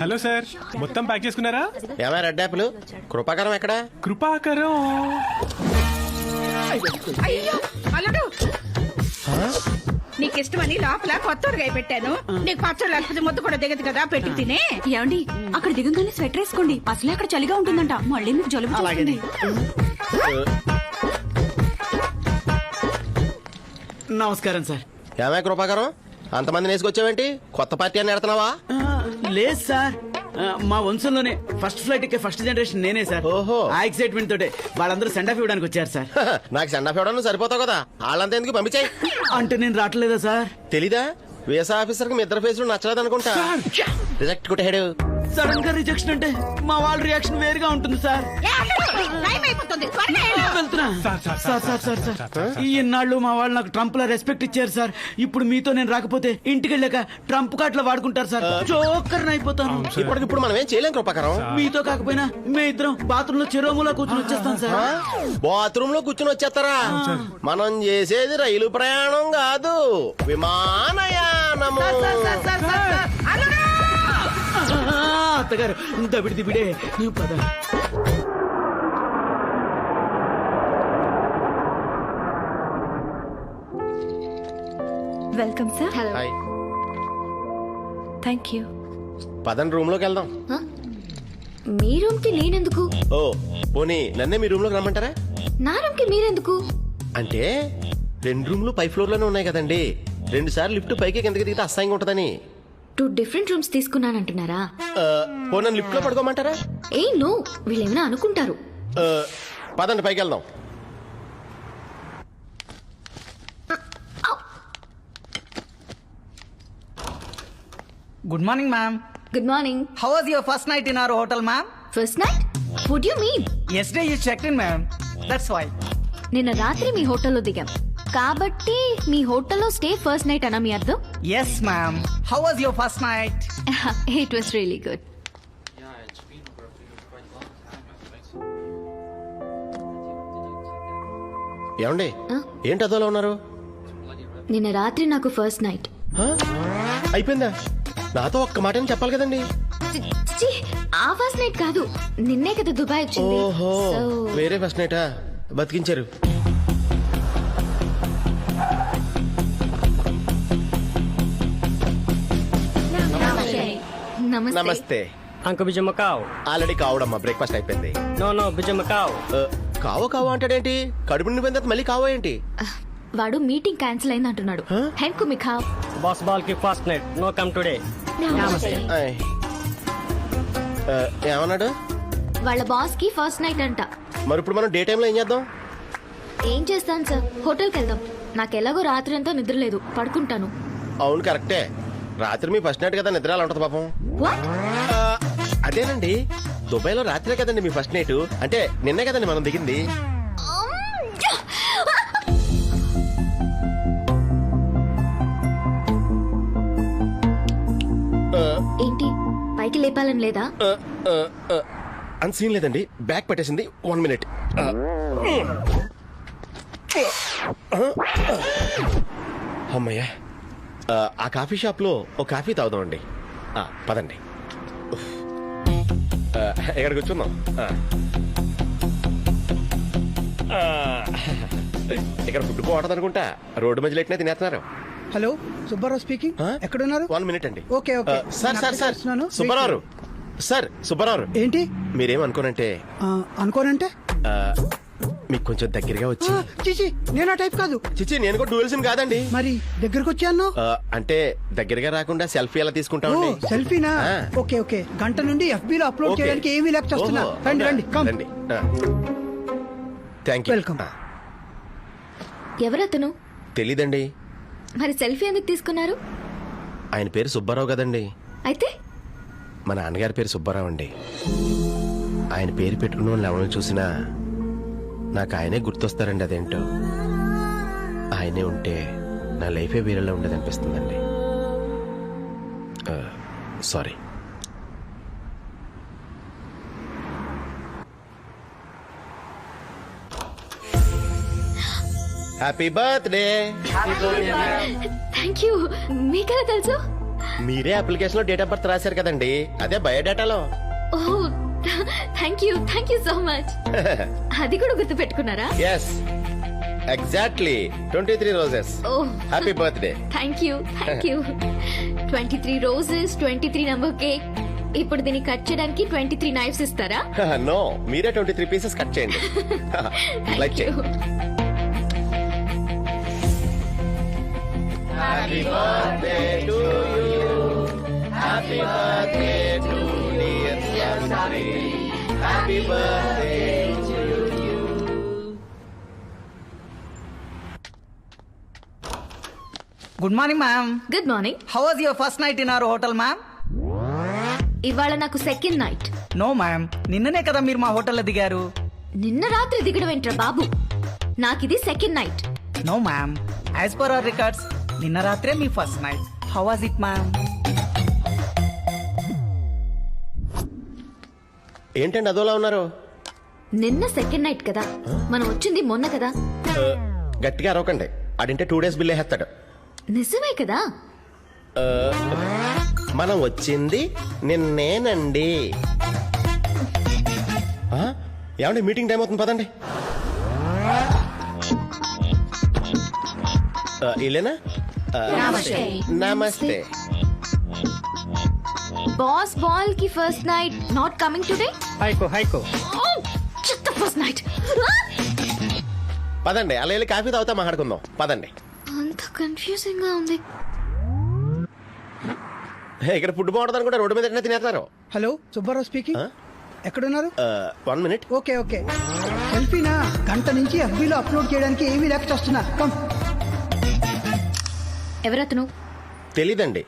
Hello sir మొత్తం pack చేసుకున్నారా? ఏమైనా రెడ్ యాపిల్ కృపాకరం ఎక్కడ? కృపాకరం. నీకు ఇష్టమని లోపల కొత్త ఊరగాయ పెట్టాను. నీకు పచ్చడి లేకపోతే ముద్ద కూడా దిగదు కదా పెట్టి తినే. ఏమండి అక్కడ దిగంగానే స్వెటర్ వేసుకోండి. అసలే అక్కడ చలిగా ఉంటుందంట. మళ్ళీ మీకు జలుబు చేస్తుంది. నమస్కారం సార్. ఏమై కృపాకరం? అంతమంది వేసుకొచ్చావేంటి? కొత్త పార్టీ అని ఎడుతున్నావా ఆ, లేదు సార్. మా వంశంలోనే ఫస్ట్ ఫ్లైట్ ఎక్కే ఫస్ట్ జనరేషన్ నేనే సార్. ఓహో. ఆ ఎక్సైట్మెంట్ తోటే వాళ్ళందరూ సెండ్ ఆఫ్ ఇవ్వడానికి వచ్చారు సార్. నాకు సెండ్ ఆఫ్ ఇవ్వడం సరిపోతావు కదా. వాళ్ళంతా ఎందుకు పంపించాయి? అంటే నేను రావట్లేదా సార్? తెలీదా? వీసా ఆఫీసర్కి మీ ఇద్దరు ఫేస్ నచ్చలేదు అనుకుంటా రిజెక్ట్ కొట్టాడు సడన్గా రిజెక్షన్ అంటే మా వాళ్ళ రియాక్షన్ వేరుగా ఉంటుంది సార్. వెళ్తున్నా సార్, సార్, ఈ ఇన్నాళ్ళు మా వాళ్ళు నాకు ట్రంప్ లా రెస్పెక్ట్ ఇచ్చారు సార్ ఇప్పుడు మీతో నేను రాకపోతే ఇంటికి వెళ్ళాక ట్రంప్ కార్డ్లో వాడుకుంటారు సార్ జోకర్ అయిపోతాను ఇప్పటికిప్పుడు మనం ఏం చేయలేం కృపాకరం మీతో కాకపోయినా మే ఇద్దరం బాత్రూమ్లో చెరోములా కూర్చొని వచ్చేస్తాం సార్ బాత్రూమ్లో కూర్చుని వచ్చేస్తారా మనం చేసేది రైలు ప్రయాణం కాదు విమానయానము అత్తగారు దబిడి దిబిడే నువ్వు పద. Welcome sir. Hi thank you పదండి రూమ్లోకి వెళ్దాం మీ రూమ్కి నేనెందుకు? ఓ పోనీ నన్నే మీ రూమ్లోకి రమ్మంటారా? నా రూమ్కి మీరెందుకు అంటే రెండు రూమ్లు పై ఫ్లోర్లోనే ఉన్నాయి కదండి. రెండు సార్లు లిఫ్ట్ పైకి కిందకి దిగితే అసహ్యంగా ఉంటదని. టూ డిఫరెంట్ రూమ్స్ తీసుకున్నానంటున్నారా నన్ను లిఫ్ట్లో పడుకోమంటారా ఏ నో వీళ్ళేమైనా అనుకుంటారు పదండి పైకి వెళ్దాం Good morning, ma'am. Good morning How was your first night in our hotel, ma'am? First night would you mean Yesterday you checked in, ma'am. That's why. నిన్న రాత్రి మీ హోటల్లో దిగాం కాబట్టి మీ హోటల్లో స్టే ఫస్ట్ నైట్ అన్న మీ అర్థం? Yes, ma'am. How was your first night? It was really good ఏమండి? ఏంటి అదోలా ఉన్నారు? నిన్న రాత్రి నాకు ఫస్ట్ నైట్ ఆ? అయిపోయిందా? నాతో ఒక్క మాట చెప్పాలి కదండి. ఆ ఫస్ట్ నైట్ కాదు. నిన్నే కదా దుబాయ్ వచ్చింది. వేరే ఫస్ట్ నైటా బతికించారు. నమస్తే. నమస్తే. Uncle Bijay Macau. ఆల్రెడీ కావడమ్మా బ్రేక్ఫాస్ట్ అయిపోయింది. No, no, Bijay Macau. ఆ, కావో కావో అంటాడేంటి? కడుపు తర్వాత మళ్ళీ కావో ఏంటి? వాడు మీటింగ్ క్యాన్సిల్ అయింది అంటున్నాడు. మిఖా Boss ball ki first night. No come today. ఆయ్. ఆ, ఏమన్నాడు? వాళ్ళ బాస్కి ఫస్ట్ నైట్ అంట. మరి ఇప్పుడు మనం డే టైంలో ఏం చేద్దాం? ఏం చేస్తాను సార్ హోటల్కి వెళ్దాం. నాకు ఎలాగో రాత్రి అంతా నిద్ర లేదు. పడుకుంటాను. అవును కరెక్టే రాత్రి మీ ఫస్ట్ నైట్ కదా నిద్ర ఉంటుంది పాపం. ఆ, అదేనండి. దుబాయ్లో రాత్రే కదండి మీ ఫస్ట్ నైట్. అంటే నిన్నే కదండి మనం దిగింది. ఆ, ఏంటి? పైకి లేపాలని లేదా? ఆ, ఆ, ఆ, అంత సీన్ లేదండి. బ్యాక్ పట్టేసింది. One minute. ఆ. అమ్మయ్యా ఆ, ఆ కాఫీ షాప్లో ఒక కాఫీ తాగుదామండి. ఆ, పదండి. ఆ, కూర్చుందాం. ఆ. ఆ, ఇక్కడ ఫుడ్ బాగుంటుంది అనుకుంటా. రోడ్డు మధ్యలో ఎట్టినా తినేస్తున్నారు. Hello Subbarao speaking? ఆ? ఎక్కడున్నారు? వన్ మినిట్ అండి. Okay, okay. ఆ, sir sir sir. Subbarao. Sir Subbarao. ఏంటి? మీరేం అనుకోనంటే? ఆ, అనుకోనంటే? ఆ, మీకు కొంచెం దగ్గరగా వచ్చి. చిచి నేను ఆ టైప్ కాదు. చిచ్చి నేను కూడా డ్యూయల్ సిమ్ కాదండి. మరి దగ్గరకు వచ్చాను. ఆ, అంటే దగ్గరగా రాకుండా సెల్ఫీ ఎలా ఓ తీసుకుంటామండి సెల్ఫీనా? ఆ. Okay okay. గంట నుండి FB లో అప్లోడ్ ఓకే. చేయడానికి ఏమీ లేక చేస్తున్నా. ఓహో, రండి? రండి కమ్ రండి. Thank you welcome. ఎవరతను? తెలీదండి. మరి సెల్ఫీ ఎందుకు తీసుకున్నారు? ఆయన పేరు సుబ్బారావు కదండి. అయితే? మా నాన్నగారి పేరు సుబ్బారావు అండి. ఆయన పేరు పెట్టుకున్న వాళ్ళు ఎవరిని చూసినా నాకు ఆయనే గుర్తొస్తారండి అదేంటో. ఆయనే ఉంటే నా లైఫే వేరేలా ఉండేది అనిపిస్తుందండి sorry. Happy birthday thank you మీకెలా తెలుసు? మీరే అప్లికేషన్లో డేట్ ఆఫ్ బర్త్ రాశారు కదండి. అదే బయోడేటాలో. ఓ thank you thank you so much అది కూడా గుర్తు పెట్టుకున్నారా yes exactly twenty three roses oh. Happy birthday thank you thank you twenty three roses twenty three number cake ఇప్పుడు దీన్ని కట్ చేయడానికి ట్వంటీ త్రీ నైఫ్స్ ఇస్తారా? నో మీరే ట్వంటీ త్రీ పీసెస్ కట్ చేయండి లైక్ Thank you. చేయండి good morning ma'am good morning how was your first night in our hotel ma'am ఇవాళ నాకు second night no ma'am నిన్ననే కదా మీరు మా హోటల్లో దిగారు. నిన్న రాత్రి దిగడం ఏంట్రా బాబు? నాకిది second night no ma'am as per our records నిన్న రాత్రే మీ first night how was it ma'am ఏంటండి అదోలా ఉన్నారు? నిన్న సెకండ్ నైట్ కదా. మనం వచ్చింది మొన్న కదా. గట్టిగా అరవకండి. అడింటే టూ డేస్ బిల్ వేస్తాడు నిజమే కదా. మనం వచ్చింది నిన్నేనండి? ఏమండి మీటింగ్ టైం అవుతుంది పదండి. ఆ, నమస్తే. Boss Balki first night not coming today Haiko, Haiko. First night పదండి అలా వెళ్ళి కాఫీ తాగుతా మాట్లాడుకుందాం. పదండి. అంత కన్ఫ్యూజింగ్గా ఉంది ఇక్కడ ఫుడ్ బాగుంటుంది అనుకుంటే రోడ్డు మీద ఎట్లా తినేస్తారు? Hello Subbarao speaking? ఎక్కడున్నారు? One minute. Okay okay. సెల్ఫీనా గంట నుంచి FB లో అప్లోడ్ చేయడానికి ఏమీ లేక వస్తున్నా కమ్. ఎవరతను? తెలీదండి.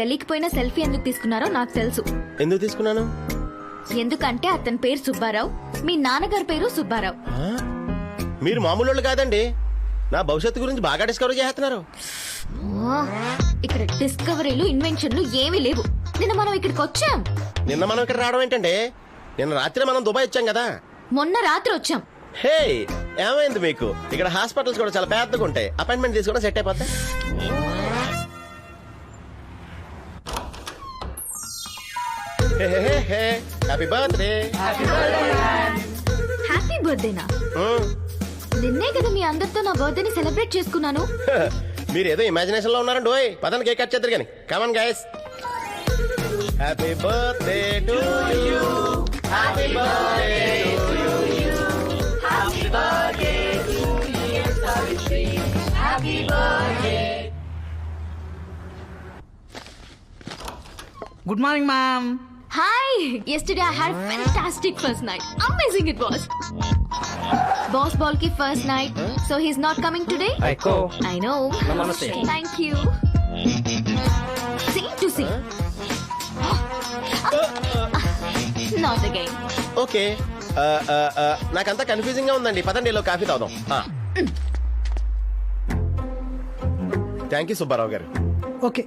తెలియకపోయినా సెల్ఫీ ఎందుకు తీసుకున్నారో నాకు తెలుసు. ఎందుకు తీసుకున్నాను? ఎందుకంటే అతని పేరు సుబ్బారావు మీ నాన్నగారి పేరు సుబ్బారావు? మీరు మామూలు వాళ్ళు కాదండి. నా భవిష్యత్తు గురించి బాగా డిస్కవర్ చేస్తున్నారు. ఇక్కడ డిస్కవరీలు ఇన్వెన్షన్లు ఏమీ లేవు. నిన్న మనం ఇక్కడికి వచ్చాం. నిన్న మనం ఇక్కడ రావడం ఏంటండి? నిన్న రాత్రి మనం దుబాయ్ వచ్చాం కదా? మొన్న రాత్రి వచ్చాం. హే ఏమైంది మీకు? ఇక్కడ హాస్పిటల్స్ కూడా చాలా పెద్దగా ఉంటాయి. అపాయింట్మెంట్ తీసుకోవడం సెట్ అయిపోతే హ్యాపీ బర్త్డే హ్యాపీ బర్త్డేనా నిన్నే కదా మీ అందరితో నా బర్త్డేని సెలబ్రేట్ చేసుకున్నాను. మీరు ఏదో ఇమాజినేషన్లో ఉన్నారండి ఓయ్. పదండి కేక్ కట్ చేద్దరు కానీ come on guys happy birthday to you happy birthday good morning ma'am hi yesterday I had fantastic first night amazing it was boss Balki first night so he's not coming today. I know. Thank you see to see not again okay నాకంతా కన్ఫ్యూజింగ్గా ఉందండి. పదండి ఇలా coffee తాగుదాం. Thank you Subbarao గారు. Okay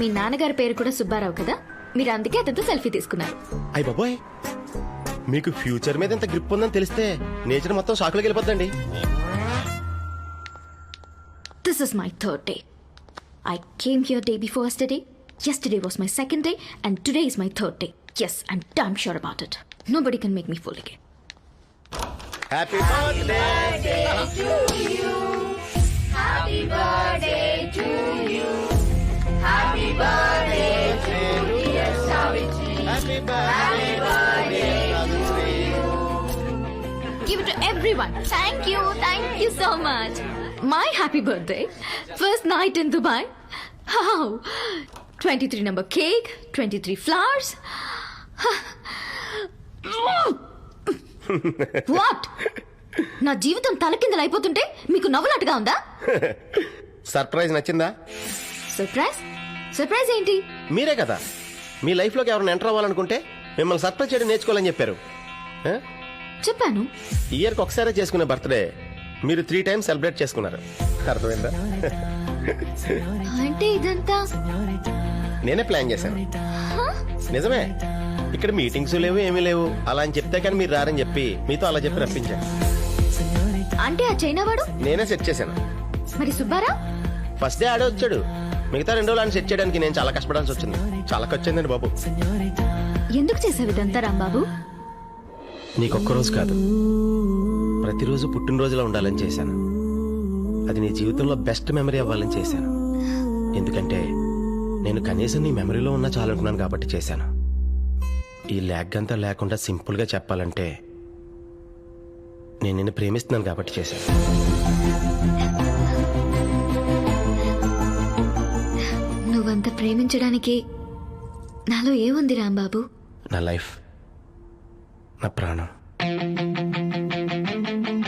మీ నాన్నగారి పేరు కూడా సుబ్బారావు కదా? మీరు అందుకే అతనితో సెల్ఫీ తీసుకున్నారు అయ్య బాబోయ్ మీకు ఫ్యూచర్ మీద ఎంత గ్రిప్ ఉందని తెలిస్తే నేచర్ మొత్తం షాకులోకి వెళ్ళిపోద్దండి This is my third day. I came here day before yesterday. Yesterday was my second day, and today is my third day. Yes, I'm damn sure about it. Nobody can make me fool again. Happy birthday Give it to everyone. Thank you, thank you so much. My happy birthday. First night in Dubai. How? 23 number cake, 23 flowers. What? నా జీవితం తలకిందలు అయిపోతుంటే మీకు నవ్వులాటగా ఉందా surprise నచ్చిందా surprise surprise ఏంటి మీరే కదా మీ లైఫ్లోకి ఎవరైనా ఎంటర్ అవ్వాలనుకుంటే మిమ్మల్ని సర్ప్రైజ్ చేయడం నేర్చుకోవాలని చెప్పారు. చెప్పాను. ఇయర్కి ఒకసారి చేసుకునే బర్త్డే మీరు త్రీ టైమ్స్ సెలబ్రేట్ చేసుకున్నారు. అర్థమైందా? అంటే ఇదంతా? నేనే ప్లాన్ చేశాను. నిజమే. ఇక్కడ మీటింగ్స్ లేవు ఏమీ లేవు. అలా అని చెప్తే కానీ మీరు రారని చెప్పి మీతో అలా చెప్పి రప్పించాను. అంటే ఆ చైనా వాడు? నేనే సెట్ చేశాను. మరి సుబ్బారా? ఫస్ట్ డే ఆడే వచ్చాడు. మిగతా రెండు రోజులు సెట్ చేయడానికి నేను చాలా కష్టపడాల్సి వచ్చింది. చాలా ఖర్చు బాబు. ఎందుకు చేసావు ఇదంతా రాంబాబు? రోజు కాదు. ప్రతిరోజు పుట్టినరోజులో ఉండాలని చేశాను. అది నీ జీవితంలో బెస్ట్ మెమరీ అవ్వాలని చేశాను. ఎందుకంటే నేను కనీసం నీ మెమరీలో ఉన్నా చాలనుకున్నాను కాబట్టి చేశాను. ఈ ల్యాగ్ అంతా లేకుండా సింపుల్గా చెప్పాలంటే నేను నిన్ను ప్రేమిస్తున్నాను కాబట్టి చేశాను. ప్రేమించడానికి నాలో ఏముంది రాంబాబు? నా లైఫ్ నా ప్రాణం.